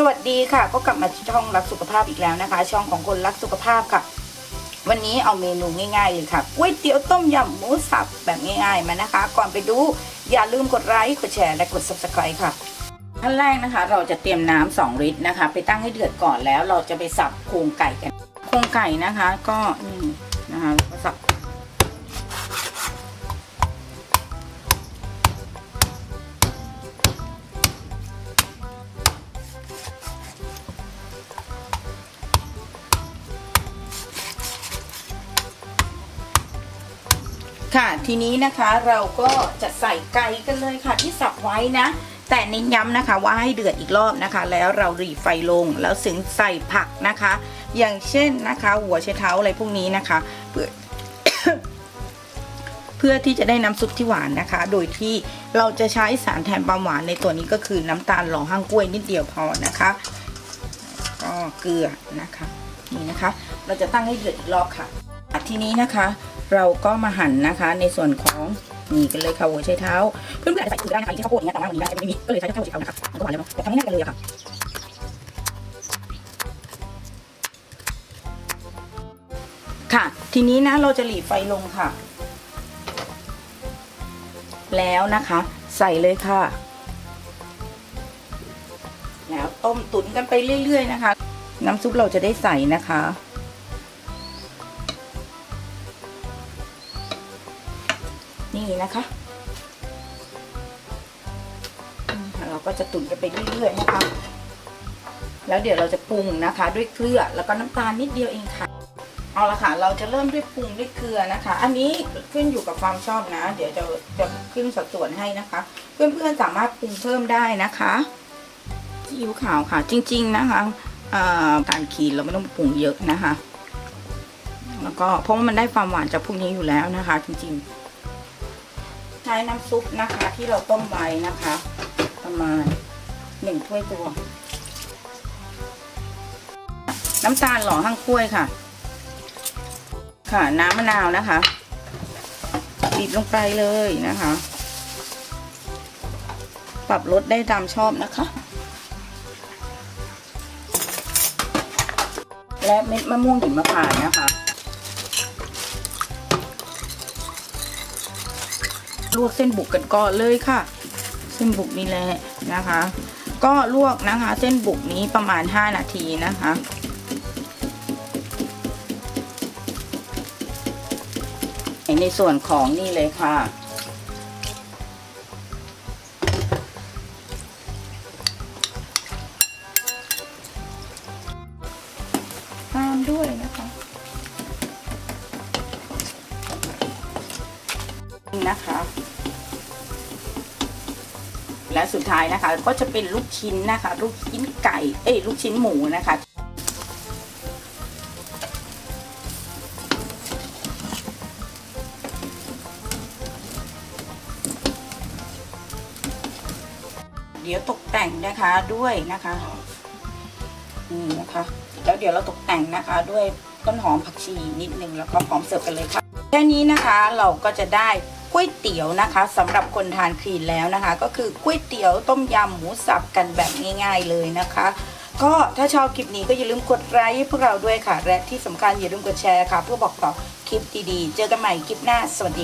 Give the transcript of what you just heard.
สวัสดีค่ะ ก็กลับมาช่องรักสุขภาพอีกแล้วนะคะ ช่องของคนรักสุขภาพค่ะ วันนี้เอาเมนูง่ายๆเลยค่ะก๋วยเตี๋ยวต้มยำหมูสับแบบง่ายๆมานะคะ ก่อนไปดู อย่าลืมกดไลค์กดแชร์และกด subscribe ค่ะขั้นแรกนะคะ เราจะเตรียมน้ำสองลิตรนะคะ ไปตั้งให้เดือดก่อนแล้ว เราจะไปสับโครงไก่กัน โครงไก่นะคะ ก็นี่นะคะก็สับ ค่ะทีนี้นะคะเราก็จะใส่ไก่กันเลยค่ะที่สับไว้นะ แต่เน้นย้ำนะคะว่าให้เดือดอีกรอบนะคะ แล้วเรารีไฟลงแล้วถึงใส่ผักนะคะ อย่างเช่นนะคะ หัวไชเท้าอะไรพวกนี้นะคะเพื่อเพื่อที่จะได้น้ำซุปที่หวานนะคะ โดยที่เราจะใช้สารแทนความหวานในตัวนี้ก็คือน้ำตาลหล่อห้างกล้วยนิดเดียวพอนะคะก็เกลือนะคะนี่นะคะ เราจะตั้งให้เดือดอีกรอบค่ะทีนี้นะคะ เราก็มาหั่นนะคะ ในส่วนของนี่กันเลยค่ะหัวไชเท้า เพื่อนๆอาจจะใส่อื่นได้นะคะอย่างเช่นข้าวโพดอย่างเงี้ยแต่ว่าวันนี้ไม่ได้ไม่มีก็เลยใช้แค่หัวไชเท้านะคะมันก็หวานแล้วเนาะแต่ทำง่ายๆกันเลยอะค่ะค่ะ ทีนี้นะเราจะหลีไฟลงค่ะ แล้วนะคะ ใส่เลยค่ะ แล้วต้มตุ๋นกันไปเรื่อย ๆ นะคะ น้ำซุปเราจะได้ใส่นะคะ นี่นะคะเราก็จะตุ๋นกันไปเรื่อยๆนะคะ แล้วเดี๋ยวเราจะปรุงนะคะ ด้วยเกลือแล้วก็น้ำตาลนิดเดียวเองค่ะ เอาละค่ะ เราจะเริ่มด้วยปรุงด้วยเกลือนะคะ อันนี้ขึ้นอยู่กับความชอบนะ เดี๋ยวจะจะขึ้นสัดส่วนให้นะคะ เพื่อนๆสามารถปรุงเพิ่มได้นะคะซีอิ๊วขาวค่ะจริง ๆนะคะการขีดเราไม่ต้องปรุงเยอะนะคะ แล้วก็เพราะว่ามันได้ความหวานจากพวกนี้อยู่แล้วนะคะ จริงๆ ช้น้ำซุปนะคะ ที่เราต้มไว้นะคะ ประมาณหนึ่งถ้วยตวงน้ำตาลหล่อห้างกล้วยค่ะ ค่ะน้ำมะนาวนะคะบีบลงไปเลยนะคะ ปรับรสได้ตามชอบนะคะ และเม็ดมะม่วงหิมพานต์นะคะ ลวกเส้นบุกกันก่อนเลยค่ะ เส้นบุกนี่แหละนะคะ ก็ลวกนะคะ เส้นบุกนี้ประมาณ 5 นาทีนะคะในส่วนของนี่เลยค่ะ ตามด้วยนะคะนี่นะคะ และสุดท้ายนะคะ ก็จะเป็นลูกชิ้นนะคะ ลูกชิ้นไก่ เอ้ยลูกชิ้นหมูนะคะเดี๋ยวตกแต่งนะคะด้วยนะคะนี่นะคะ แล้วเดี๋ยวเราตกแต่งนะคะ ด้วยต้นหอมผักชีนิดนึงแล้วก็พร้อมเสิร์ฟกันเลยค่ะแค่นี้นะคะเราก็จะได้ ก๋วยเตี๋ยวนะคะสำหรับคนทานคลีนแล้วนะคะ ก็คือก๋วยเตี๋ยวต้มยำหมูสับกันแบบง่าย ๆเลยนะคะ ก็ถ้าชอบคลิปนี้ก็อย่าลืมกดไลค์พวกเราด้วยค่ะ และที่สำคัญอย่าลืมกดแชร์ค่ะ เพื่อบอกต่อคลิปดีๆ เจอกันใหม่คลิปหน้าสวัสดี